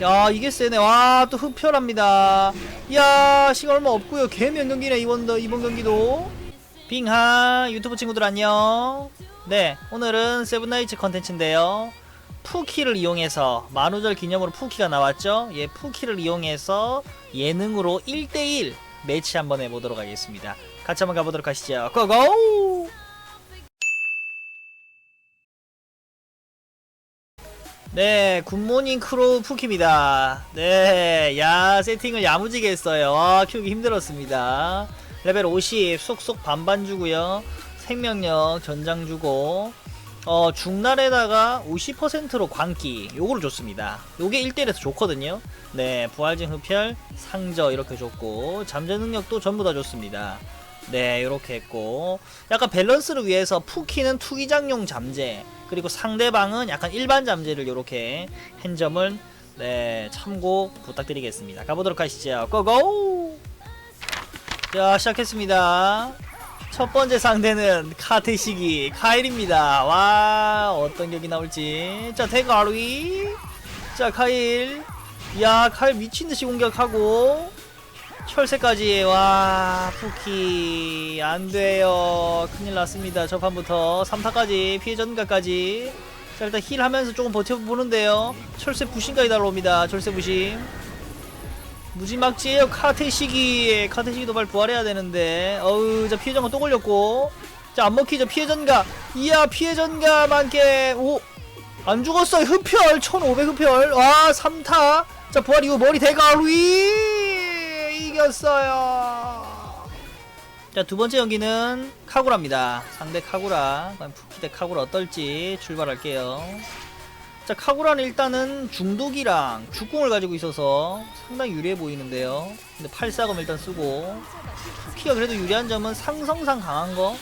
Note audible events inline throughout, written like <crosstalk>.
야 이게 세네. 와 또 흡혈합니다. 야 시간 얼마 없고요. 개면 경기네 이번 더 이번 경기도? 빙하 유튜브 친구들 안녕. 네 오늘은 세븐나이츠 컨텐츠인데요. 푸키를 이용해서 만우절 기념으로 푸키가 나왔죠? 예 푸키를 이용해서 예능으로 1대1 매치 한번 해보도록 하겠습니다. 같이 한번 가보도록 하시죠. 고고 네, 굿모닝 크로우 푸키입니다. 네, 야, 세팅을 야무지게 했어요. 와, 키우기 힘들었습니다. 레벨 50, 쏙쏙 반반 주고요. 생명력 전장 주고, 어, 중날에다가 50%로 광기, 요거를 줬습니다. 요게 1대1에서 좋거든요. 네, 부활진 흡혈, 상저 이렇게 줬고, 잠재 능력도 전부 다 줬습니다. 네, 이렇게 했고 약간 밸런스를 위해서 푸키는 투기장용 잠재 그리고 상대방은 약간 일반 잠재를 이렇게 한 점을 네, 참고 부탁드리겠습니다. 가보도록 하시죠. 고고! 자, 시작했습니다. 첫 번째 상대는 카테시기 카일입니다. 와, 어떤 격이 나올지. 자, 대가루이. 자, 카일. 야, 카일 미친듯이 공격하고. 철새까지. 와 푸키. 안돼요. 큰일 났습니다. 저 판부터 3타까지 피해 전가까지. 자 일단 힐 하면서 조금 버텨보는데요. 철새 부심까지 날라옵니다. 철새 부심 무지막지에요. 카테시기. 카테시기 도 발 부활해야 되는데. 어우 자 피해 전가 또 걸렸고. 자 안 먹히죠. 피해 전가. 이야 피해 전가 많게. 오안 죽었어요. 흡혈. 1500 흡혈. 와 3타. 자 부활 이후 머리 대가루이 이겼어요. 자, 두 번째 연기는 카구라입니다. 상대 카구라. 과연 푸키 대 카구라 어떨지 출발할게요. 자, 카구라는 일단은 중독이랑 죽공을 가지고 있어서 상당히 유리해 보이는데요. 근데 팔사검 일단 쓰고 푸키가 그래도 유리한 점은 상성상 강한 거.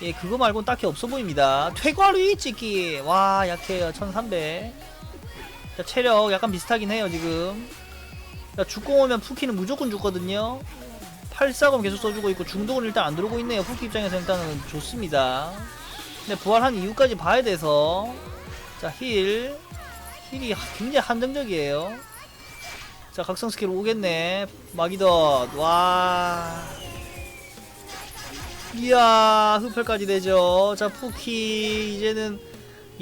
예, 그거 말고는 딱히 없어 보입니다. 퇴과리 찍기. 와, 약해요. 1300. 자, 체력 약간 비슷하긴 해요, 지금. 야, 죽공 오면 푸키는 무조건 죽거든요. 8사검 계속 써주고 있고 중독은 일단 안 들어오고 있네요. 푸키 입장에서 일단은 좋습니다. 근데 부활한 이유까지 봐야 돼서 자 힐. 힐이 굉장히 한정적이에요. 자 각성 스킬 오겠네. 마기덧. 와. 이야 흡혈까지 되죠. 자 푸키 이제는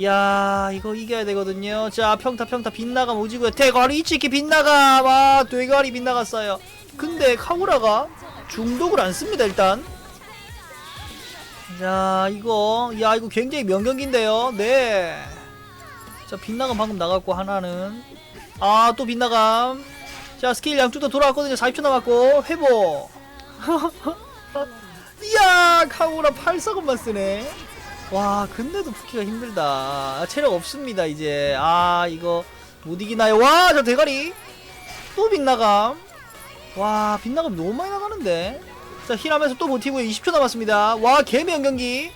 야 이거 이겨야 되거든요. 자 평타 평타 빗나감 오지고요. 대가리 치키 빗나감. 와 대가리 빗나갔어요. 근데 카구라가 중독을 안 씁니다 일단. 자 이거 야 이거 굉장히 명경기인데요. 네자 빗나감 방금 나갔고 하나는. 아 또 빗나감. 자 스킬 양쪽 다 돌아왔거든요. 40초 남았고 회복. <laughs> 이야 카구라 8사건만 쓰네 와 근데도 푸키가 힘들다. 아, 체력 없습니다 이제. 아 이거 못 이기나요? 와 저 대가리. 또 빗나감. 와 빗나감 너무 많이 나가는데. 자 힐하면서 또 버티고 20초 남았습니다. 와 개면 경기.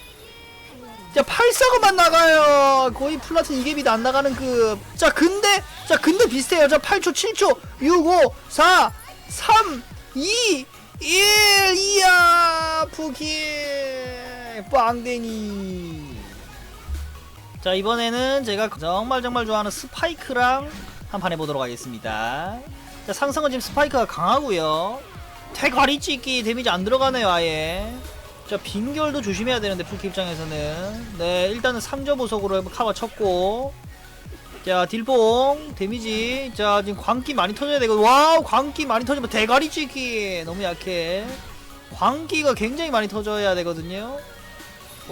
자 8사고만 나가요. 거의 플라틴 이게비도 안 나가는 급자 근데 자 근데 비슷해요. 자 8초 7초. 6 5 4 3 2 1 이야 푸키 빵댕이. 자 이번에는 제가 정말 정말 좋아하는 스파이크랑 한 판 해보도록 하겠습니다. 자 상승은 지금 스파이크가 강하고요. 대가리 찍기 데미지 안 들어가네요 아예. 자 빙결도 조심해야 되는데 풀키 입장에서는. 네 일단은 상저 보석으로 카바 쳤고. 자 딜봉 데미지. 자 지금 광기 많이 터져야 되고. 와우 광기 많이 터지면 대가리 찍기 너무 약해. 광기가 굉장히 많이 터져야 되거든요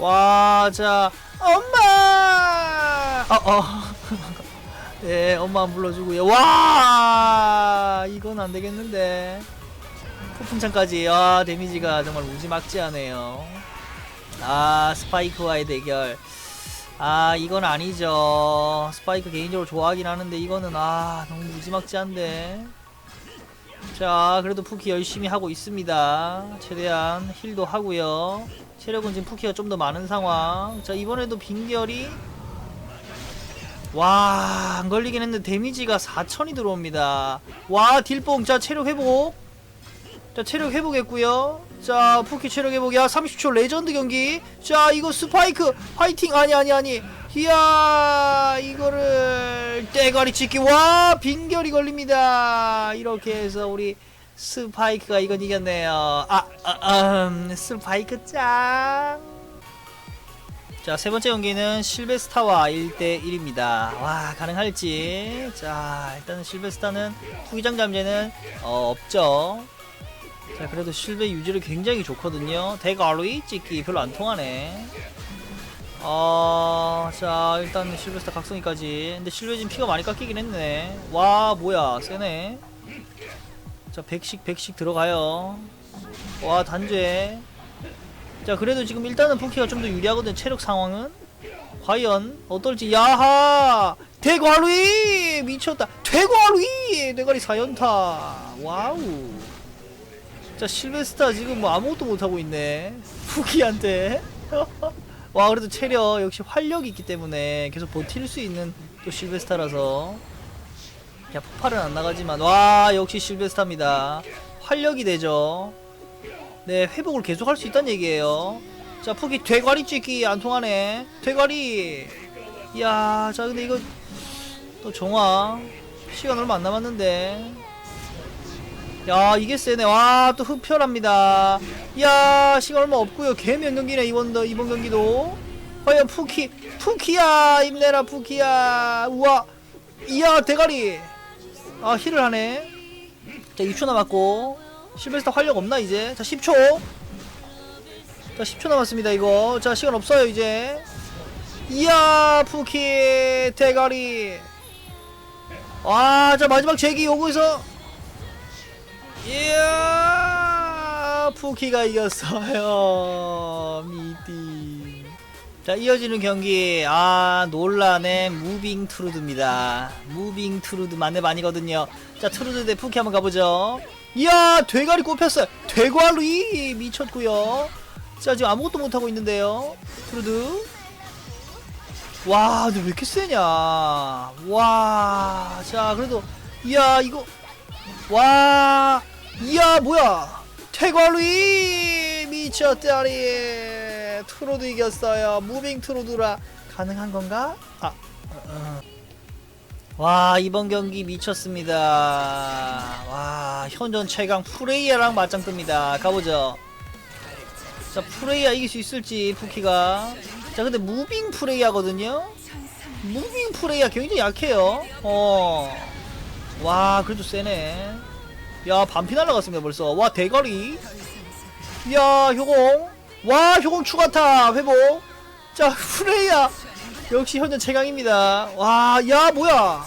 와, 자, 엄마! 어, 어. 네, <laughs> 엄마 안 불러주고요. 와! 이건 안 되겠는데. 폭풍창까지, 와, 데미지가 정말 무지막지하네요. 아, 스파이크와의 대결. 아, 이건 아니죠. 스파이크 개인적으로 좋아하긴 하는데, 이거는, 아, 너무 무지막지한데. 자, 그래도 푸키 열심히 하고 있습니다. 최대한 힐도 하고요. 체력은 지금 푸키가 좀 더 많은 상황. 자, 이번에도 빙결이 와, 안 걸리긴 했는데 데미지가 4천이 들어옵니다. 와, 딜뽕. 자, 체력 회복. 자, 체력 회복했고요. 자, 푸키 체력 회복. 야, 30초 레전드 경기. 자, 이거 스파이크 화이팅. 아니 아니 아니. 이야 이거를 떼거리 찍기 와 빈결이 걸립니다 이렇게 해서 우리 스파이크가 이건 이겼네요 아, 아 음, 스파이크 짱 자, 세 번째 경기는 실베스타와 1대1입니다. 와, 가능할지. 자, 일단은 실베스타는 후기장 잠재는 어, 없죠. 자, 그래도 실베 유지를 굉장히 좋거든요. 대가리 찍기 별로 안 통하네. 어, 자, 일단 실베스타 각성기까지. 근데 실베 지금 피가 많이 깎이긴 했네. 와, 뭐야, 세네. 자, 100씩, 100씩 들어가요. 와, 단죄. 자 그래도 지금 일단은 포키가 좀 더 유리하거든 체력 상황은 과연 어떨지 야하 대과루이 미쳤다 대과루이 대가리 사연타 와우 자 실베스타 지금 뭐 아무것도 못하고 있네 <laughs> 포키한테 <laughs> 와 그래도 체력 역시 활력이 있기 때문에 계속 버틸 수 있는 또 실베스타라서 야 폭발은 안 나가지만 와 역시 실베스타입니다 활력이 되죠 네, 회복을 계속 할 수 있다는 얘기예요. 자, 푸기 되가리 찍기 안 통하네. 되가리. 이야, 자, 근데 이거 또 정화 시간 얼마 안 남았는데. 야, 이게 세네. 와, 또 흡혈합니다. 이야, 시간 얼마 없고요. 개면 경기네 이번 더 이번 경기도. 과연 푸키, 푸키야, 힘내라 푸키야. 우와, 이야, 대가리. 아, 힐을 하네. 자, 2초 남았고. 실베스타 활력 없나 이제? 자 10초 자 10초 남았습니다 이거 자 시간 없어요 이제 이야 푸키 대가리 와자 마지막 제기 요구에서 이야 푸키가 이겼어요 미띠 자 이어지는 경기. 아 논란의 무빙 트루드입니다. 무빙 트루드 만렙 아니거든요. 자 트루드 대 푸키 한번 가보죠. 이야 대가리 꼽혔어요. 대가리 미쳤고요. 자 지금 아무것도 못하고 있는데요 트루드. 와 근데 왜 이렇게 세냐? 와 자 그래도 이야 이거 와 이야 뭐야. 대가리 미쳤다리 트루드 이겼어요. 무빙 트루드라. 가능한 건가? 아 어, 어. 와 이번 경기 미쳤습니다. 와 현존 최강 프레이야랑 맞짱 뜹니다. 가보죠. 자 프레이야 이길 수 있을지 푸키가. 자 근데 무빙 프레이야거든요. 무빙 프레이야 굉장히 약해요. 어와 그래도 세네 야 반피 날라갔습니다 벌써 와 대가리 야 효공 와 효공 추가타 회복 자 <laughs> 프레이야 역시 현재 최강입니다. 와, 야, 뭐야.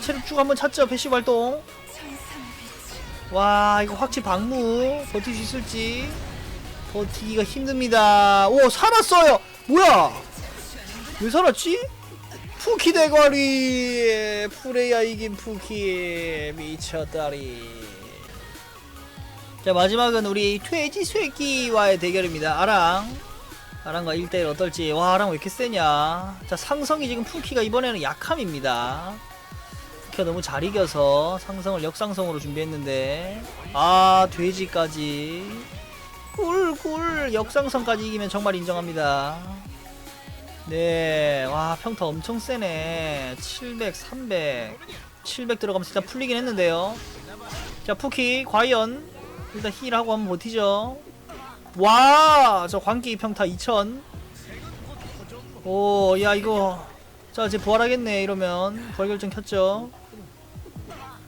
체력 쭉 한번 찾죠, 패시브 활동. 와, 이거 확실히 방무. 버틸 수 있을지. 버티기가 힘듭니다. 오, 살았어요! 뭐야! 왜 살았지? 푸키 대가리! 프레야 이긴 푸키. 미쳤다리. 자, 마지막은 우리 퇴지 쇠기와의 대결입니다. 아랑. 아랑과 1대1 어떨지. 와 아랑 왜 이렇게 세냐. 자 상성이 지금 푸키가 이번에는 약함입니다. 푸키가 너무 잘 이겨서 상성을 역상성으로 준비했는데. 아 돼지까지. 꿀꿀 역상성까지 이기면 정말 인정합니다. 네와 평타 엄청 세네. 700 300 700 들어가면 진짜 풀리긴 했는데요. 자 푸키 과연 일단 힐하고 한번 버티죠 와, 저 광기 평타 2000. 오, 야 이거 자 이제 부활하겠네 이러면 부활 결정 켰죠.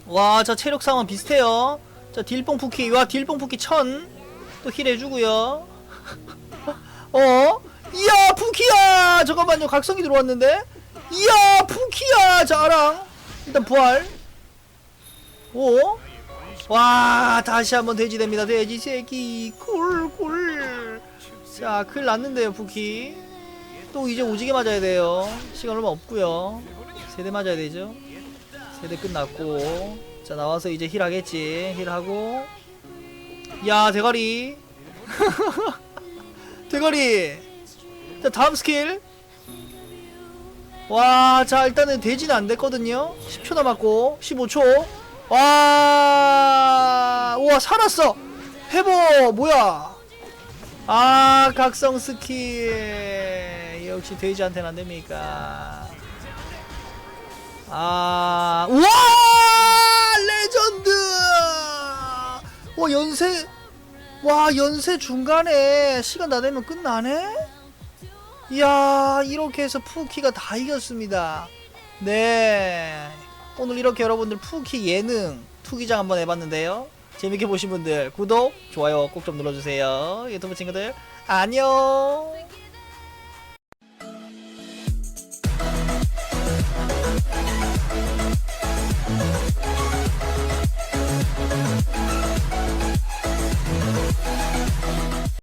와, 저 체력 상황 비슷해요. 자 딜뽕 푸키, 와 딜뽕 푸키 1000. 또 힐 해주고요. <laughs> 어? 이야 푸키야! 잠깐만요 각성이 들어왔는데. 이야 푸키야! 자 아랑 일단 부활. 오? 와 다시 한번 돼지 됩니다. 돼지 새끼 꿀꿀 자 큰일 났는데요 부키. 또 이제 오지게 맞아야 돼요. 시간 얼마 없고요. 세대 맞아야 되죠? 세대 끝났고. 자 나와서 이제 힐 하겠지. 힐 하고. 야 대가리. <laughs> 대가리. 자 다음 스킬. 와 자 일단은 돼지는 안 됐거든요. 10초 남았고 15초 와, 우와, 살았어! 회복! 뭐야! 아, 각성 스킬. 역시 돼지한테는 안 됩니까? 아, 우와! 레전드! 와, 연세, 와, 연세 중간에 시간 다 되면 끝나네? 이야, 이렇게 해서 푸키가 다 이겼습니다. 네. 오늘 이렇게 여러분들 푸키 예능 투기장 한번 해봤는데요. 재밌게 보신 분들 구독, 좋아요 꼭 좀 눌러주세요. 유튜브 친구들, 안녕!